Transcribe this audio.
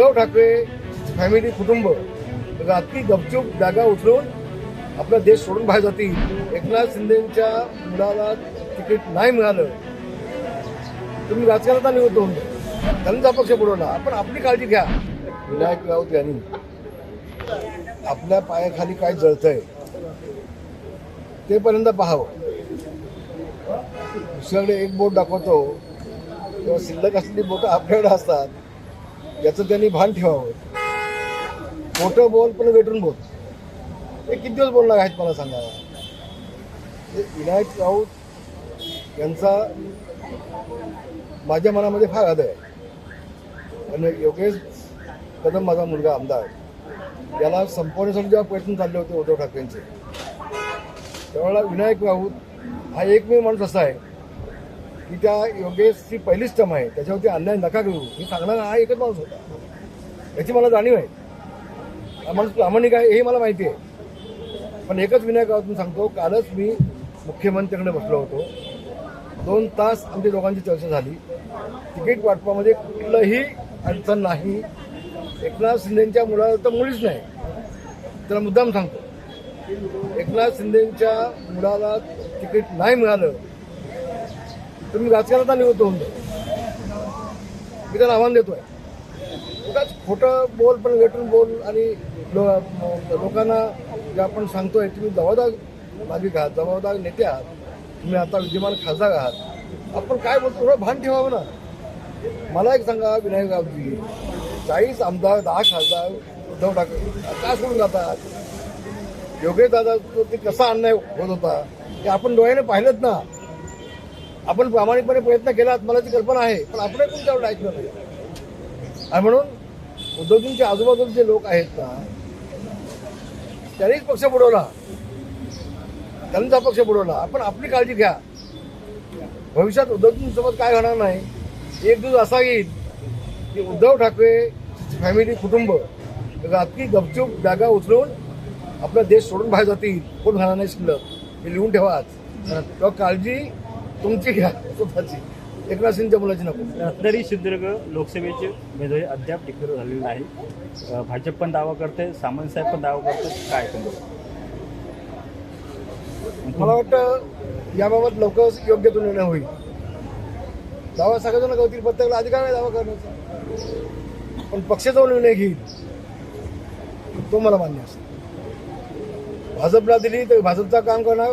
Uddhav Thackeray family कुटुंब म्हणजे रात्री गपचूप जागा उचलून आपला देश सोडून बाहेर जातील. एकनाथ शिंदेच्या मुलाला तिकीट नाही मिळालं. तुम्ही राजकारणात निवृत्त होऊन त्यांचा पक्ष बुडवला. आपण आपली काळजी घ्या. विनायक राऊत यांनी आपल्या पायाखाली काय जळतंय ते पर्यंत पाहावं. दुसऱ्याकडे एक बोट दाखवतो. तेव्हा शिल्लक असलेली बोटं आपल्याकडे असतात. याचं त्यांनी भान ठेवावं. मोठं बोल पण वेटून बोल. हे किती दिवस बोलणार आहेत मला सांगा. विनायक राऊत यांचा माझ्या मनामध्ये फार आदर आहे. आणि योगेश कदम माझा मुलगा आमदार. याला संपवण्यासाठी जेव्हा प्रयत्न चालले होते उद्धव ठाकरेंचे. त्यावेळेला विनायक राऊत हा एकमेव माणूस असा आहे. की त्या योगेशची पहिलीच टम आहे त्याच्यावरती अन्याय नका करू. मी सांगणारा हा एकच माणूस होता. याची मला जाणीव आहे. हा माणूस प्रामाणिक आहे हे मला माहिती आहे. पण एकच विनायकातून सांगतो कालच मी मुख्यमंत्र्यांकडे बसलो होतो. दोन तास आमच्या दोघांची चर्चा झाली. तिकीट वाटपामध्ये कुठलंही अडचण नाही. एकनाथ शिंदेच्या मुलाला तर मुळीच नाही. त्याला मुद्दाम सांगतो. एकनाथ शिंदेच्या मुलाला तिकीट नाही मिळालं तुम्ही राजकारणात आले होऊन मी त्याला आव्हान देतोय. उगाच खोटं बोल पण वेटून बोल आणि लो लोकांना जे आपण सांगतोय तुम्ही जबाबदार नागरिक आहात जबाबदार नेते आहात तुम्ही आता विद्यमान खासदार आहात. आपण काय बोलतो? थोडं भान ठेवावं ना. मला एक सांगा विनायक रावजी चाळीस आमदार दहा खासदार उद्धव ठाकरे का सोडून जातात? योगेश दादा ते कसा अन्याय होत होता? ते आपण डोळ्याने पाहिलंच ना. आपण प्रामाणिकपणे प्रयत्न केलात मला ती कल्पना आहे पण आपण पण त्यावर ऐकलं नाही आणि म्हणून उद्धवजींच्या आजूबाजूला जे लोक आहेत ना त्यांनीच पक्ष बुडवला. त्यांचा पक्ष बुडवला. आपण आपली काळजी घ्या. भविष्यात उद्धवजींसोबत काय होणार नाही. एक दिवस असा येईल की उद्धव ठाकरे फॅमिली कुटुंब रात्री गपचूप जागा उचलून आपला देश सोडून बाहेर जातील. कोण घालणार नाही शिल्लक? हे लिहून ठेवा आज. तेव्हा काळजी तुमची घ्या स्वतःची एकनाथ शिंदेच्या मुलाची नको. रत्नागिरी सिंधुदुर्ग लोकसभेचे उमेदवारी अद्याप डिक्लेअर झालेली नाही. भाजप पण दावा करते सामंत साहेब पण दावा करते काय तुम्ही मला वाटतं याबाबत लवकरच योग्य तो निर्णय होईल. दावा सगळेजण करतील प्रत्येकाला अधिकार आहे दावा करण्याचा. पण पक्ष जो निर्णय घेईल तो मला मान्य असेल भाजपला दिली तर भाजपचं काम करणार